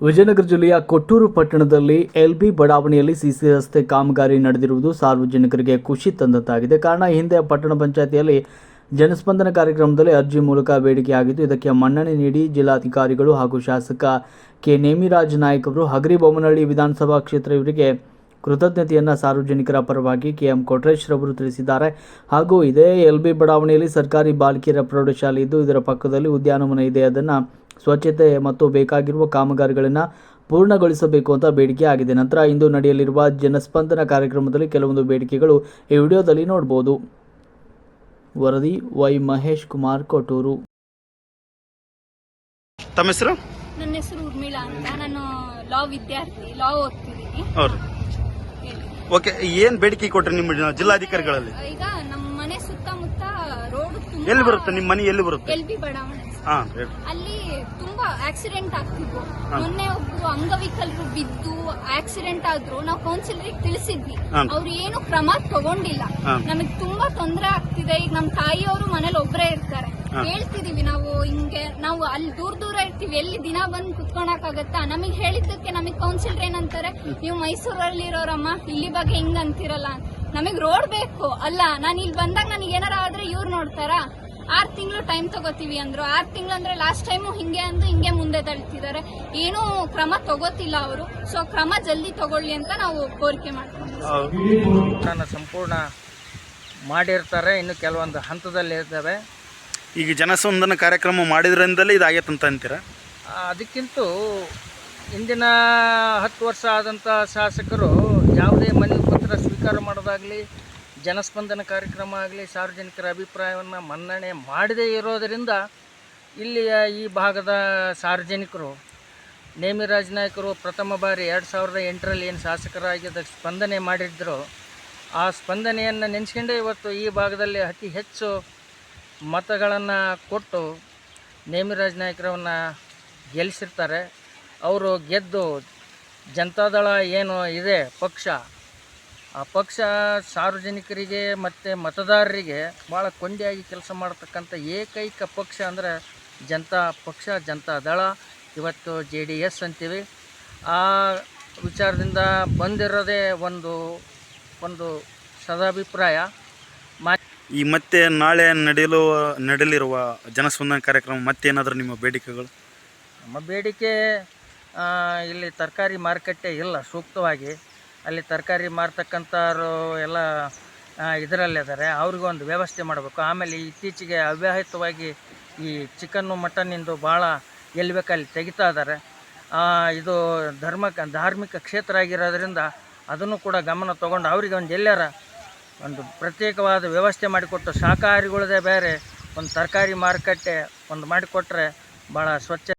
ವಿಜಯನಗರ ಜಿಲ್ಲೆಯ ಕೊಟ್ಟೂರು ಪಟ್ಟಣದಲ್ಲಿ ಎಲ್ಬಿ ಬಡಾವಣೆಯಲ್ಲಿ ಸಿಸಿ ರಸ್ತೆ ಕಾಮಗಾರಿ ನಡೆದಿರುವುದು ಸಾರ್ವಜನಿಕರಿಗೆ ಖುಷಿ ತಂದಂತಾಗಿದೆ. ಕಾರಣ ಹಿಂದೆ ಪಟ್ಟಣ ಪಂಚಾಯತಿಯಲ್ಲಿ ಜನಸ್ಪಂದನ ಕಾರ್ಯಕ್ರಮದಲ್ಲಿ ಅರ್ಜಿ ಮೂಲಕ ಬೇಡಿಕೆಯಾಗಿದ್ದು ಇದಕ್ಕೆ ಮನ್ನಣೆ ನೀಡಿ ಜಿಲ್ಲಾಧಿಕಾರಿಗಳು ಹಾಗೂ ಶಾಸಕ ಕೆ. ನೇಮಿರಾಜ್ ನಾಯಕ್ ಅವರು ಹಗರಿಬೊಮ್ಮನಹಳ್ಳಿ ವಿಧಾನಸಭಾ ಕ್ಷೇತ್ರ ಇವರಿಗೆ ಕೃತಜ್ಞತೆಯನ್ನು ಸಾರ್ವಜನಿಕರ ಪರವಾಗಿ ಕೆಎಂ ಕೊಟ್ರೇಶ್ ರವರು ತಿಳಿಸಿದ್ದಾರೆ. ಹಾಗೂ ಇದೇ ಎಲ್ ಬಿ ಬಡಾವಣೆಯಲ್ಲಿ ಸರ್ಕಾರಿ ಬಾಲಕಿಯರ ಪ್ರೌಢಶಾಲೆ ಇದ್ದು ಇದರ ಪಕ್ಕದಲ್ಲಿ ಉದ್ಯಾನವನ ಇದೆ. ಅದನ್ನು ಸ್ವಚ್ಛತೆ ಮತ್ತು ಬೇಕಾಗಿರುವ ಕಾಮಗಾರಿಗಳನ್ನು ಪೂರ್ಣಗೊಳಿಸಬೇಕು ಅಂತ ಬೇಡಿಕೆ ಆಗಿದೆ. ನಂತರ ಇಂದು ನಡೆಯಲಿರುವ ಜನಸ್ಪಂದನ ಕಾರ್ಯಕ್ರಮದಲ್ಲಿ ಕೆಲವೊಂದು ಬೇಡಿಕೆಗಳು ಈ ವಿಡಿಯೋದಲ್ಲಿ ನೋಡ್ಬೋದು. ವರದಿ ವೈ ಮಹೇಶ್ ಕುಮಾರ್ ಕೊಟೂರು ತಮ್ಮ ಹೆಸರು? ನನ್ನ ಹೆಸರು ಉರ್ಮಿಳಾ ಅಂತ. ನಾನು ಲಾ ವಿದ್ಯಾರ್ಥಿ ಲಾ ಓದ್ತಿದ್ದೀನಿ. ಓಕೆ ಏನ್ ಬೇಡಿಕೆ ಕೊಟ್ರಿ ನಿಮ್ಮ ಜಿಲ್ಲಾಧಿಕಾರಿಗಳಲ್ಲಿ? ಈಗ ನಮ್ಮ ಮನೆ ಸುತ್ತಮುತ್ತ ರೋಡ್ ಎಲ್ಲಿ ಬರುತ್ತೆ? ನಿಮ್ಮ ಮನೆ ಎಲ್ಲಿ ಬರುತ್ತೆ? ಎಲ್ ಬಿ ಬಡಾವಣೆ. ಹಾ ಅಲ್ಲಿ ತುಂಬಾ ಆಕ್ಸಿಡೆಂಟ್ ಆಗ್ತಿದ್ವು. ಮೊನ್ನೆ ಒಬ್ರು ಅಂಗವಿಕಲರು ಬಿದ್ದು ಆಕ್ಸಿಡೆಂಟ್ ಆದ್ರು. ನಾವು ಕೌನ್ಸಿಲರಿಗೆ ತಿಳಿಸಿದ್ವಿ. ಅವ್ರು ಏನು ಕ್ರಮ ತಗೊಂಡಿಲ್ಲ. ನಮಗ್ ತುಂಬಾ ತೊಂದರೆ ಆಗ್ತಿದೆ. ಈಗ ನಮ್ ತಾಯಿಯವರು ಮನೇಲಿ ಒಬ್ಬ. ಹೇಳ್ತಿದೀವಿ ನಾವು ಹಿಂಗೆ ನಾವು ಅಲ್ಲಿ ದೂರ ದೂರ ಇರ್ತೀವಿ ಎಲ್ಲಿ ದಿನ ಬಂದು ಕುತ್ಕೊಳಕಾಗತ್ತಾ ನಮಗ್ ಹೇಳಿದ್ದಕ್ಕೆ ನಮಗ್ ಕೌನ್ಸಿಲರ್ ಏನಂತಾರೆ ನೀವು ಮೈಸೂರಲ್ಲಿ ಇರೋರಮ್ಮ ಇಲ್ಲಿ ಬಗ್ಗೆ ಹಿಂಗ ಅಂತಿರಲ್ಲ? ನಮಗ್ ರೋಡ್ ಬೇಕು. ಅಲ್ಲ ನಾನು ಇಲ್ಲಿ ಬಂದಾಗ ನನಗೆ ಏನಾರ ಆದ್ರೆ ಇವ್ರು ನೋಡ್ತಾರಾ? ಆರ್ ತಿಂಗಳು ಟೈಮ್ ತಗೋತೀವಿ ಅಂದ್ರು. ಆರ್ ತಿಂಗಳು ಅಂದ್ರೆ ಲಾಸ್ಟ್ ಟೈಮು ಹಿಂಗೆ ಅಂದು ಹಿಂಗೆ ಮುಂದೆ ತಳ್ತಿದ್ದಾರೆ ಏನೂ ಕ್ರಮ ತಗೋತಿಲ್ಲ ಅವರು. ಸೊ ಕ್ರಮ ಜಲ್ದಿ ತಗೊಳ್ಳಿ ಅಂತ ನಾವು ಕೋರಿಕೆ ಮಾಡ್ತೀವಿ. ಸಂಪೂರ್ಣ ಮಾಡಿರ್ತಾರೆ. ಇನ್ನು ಕೆಲವೊಂದು ಹಂತದಲ್ಲಿ ಇರ್ತವೆ. ಈಗ ಜನಸಂದನ ಕಾರ್ಯಕ್ರಮ ಮಾಡಿದ್ರಿಂದಲೇ ಇದಾಗೈತೆ ಅಂತ ಅಂತೀರಾ? ಅದಕ್ಕಿಂತ ಇಂದಿನ ಹತ್ತು ವರ್ಷ ಆದಂಥ ಶಾಸಕರು ಯಾವುದೇ ಮನವಿ ಪತ್ರ ಸ್ವೀಕಾರ ಮಾಡೋದಾಗಲಿ, ಜನಸ್ಪಂದನ ಕಾರ್ಯಕ್ರಮ ಆಗಲಿ, ಸಾರ್ವಜನಿಕರ ಅಭಿಪ್ರಾಯವನ್ನು ಮನ್ನಣೆ ಮಾಡದೇ ಇರೋದರಿಂದ ಇಲ್ಲಿಯ ಈ ಭಾಗದ ಸಾರ್ವಜನಿಕರು ನೇಮಿರಾಜ್ ನಾಯಕರು ಪ್ರಥಮ ಬಾರಿ ಎರಡು ಸಾವಿರದ ಎಂಟರಲ್ಲಿ ಏನು ಶಾಸಕರಾಗಿದ್ದ ಸ್ಪಂದನೆ ಮಾಡಿದ್ರು, ಆ ಸ್ಪಂದನೆಯನ್ನು ನೆನೆಸ್ಕೊಂಡೇ ಇವತ್ತು ಈ ಭಾಗದಲ್ಲಿ ಅತಿ ಹೆಚ್ಚು ಮತಗಳನ್ನು ಕೊಟ್ಟು ನೇಮಿರಾಜ್ ನಾಯಕರವನ್ನ ಗೆಲ್ಲಿಸಿರ್ತಾರೆ ಅವರು ಗೆದ್ದು ಜನತಾದಳ ಏನು ಇದೆ, ಪಕ್ಷ, ಆ ಪಕ್ಷ ಸಾರ್ವಜನಿಕರಿಗೆ ಮತ್ತು ಮತದಾರರಿಗೆ ಭಾಳ ಕೊಂಡಿಯಾಗಿ ಕೆಲಸ ಮಾಡತಕ್ಕಂಥ ಏಕೈಕ ಪಕ್ಷ ಅಂದರೆ ಜನತಾ ಪಕ್ಷ ಜನತಾ ದಳ ಇವತ್ತು ಜೆ ಡಿ ಎಸ್ ಅಂತೀವಿ. ಆ ವಿಚಾರದಿಂದ ಬಂದಿರೋದೇ ಒಂದು ಒಂದು ಸದಾಭಿಪ್ರಾಯ. ಮಾ ಈ ಮತ್ತೆ ನಾಳೆ ನಡೆಯಲು, ನಡೆಯಲಿರುವ ಜನಸ್ಪಂದನ ಕಾರ್ಯಕ್ರಮ ಮತ್ತೇನಾದರೂ ನಿಮ್ಮ ಬೇಡಿಕೆಗಳು? ನಮ್ಮ ಬೇಡಿಕೆ ಇಲ್ಲಿ ತರಕಾರಿ ಮಾರುಕಟ್ಟೆ ಇಲ್ಲ, ಸೂಕ್ತವಾಗಿ. ಅಲ್ಲಿ ತರಕಾರಿ ಮಾರ್ತಕ್ಕಂಥವ್ರು ಎಲ್ಲ ಇದರಲ್ಲಿದ್ದಾರೆ ಅವ್ರಿಗೂ ಒಂದು ವ್ಯವಸ್ಥೆ ಮಾಡಬೇಕು. ಆಮೇಲೆ ಇತ್ತೀಚೆಗೆ ಅವ್ಯಾಹಿತವಾಗಿ ಈ ಚಿಕನ್ನು, ಮಟನ್ನಿಂದು ಭಾಳ ಎಲ್ಲಿ ಬೇಕಲ್ಲಿ ತೆಗಿತಾ ಇದ್ದಾರೆ. ಇದು ಧರ್ಮ ಧಾರ್ಮಿಕ ಕ್ಷೇತ್ರ ಆಗಿರೋದ್ರಿಂದ ಅದನ್ನು ಕೂಡ ಗಮನ ತಗೊಂಡು ಅವರಿಗೆ ಒಂದು ಎಲ್ಲಾರ ಒಂದು ಪ್ರತ್ಯೇಕವಾದ ವ್ಯವಸ್ಥೆ ಮಾಡಿಕೊಟ್ಟು ಶಾಖಾಹಾರಿಗಳದೇ ಬೇರೆ ಒಂದು ತರಕಾರಿ ಮಾರುಕಟ್ಟೆ ಒಂದು ಮಾಡಿಕೊಟ್ರೆ ಭಾಳ ಸ್ವಚ್ಛ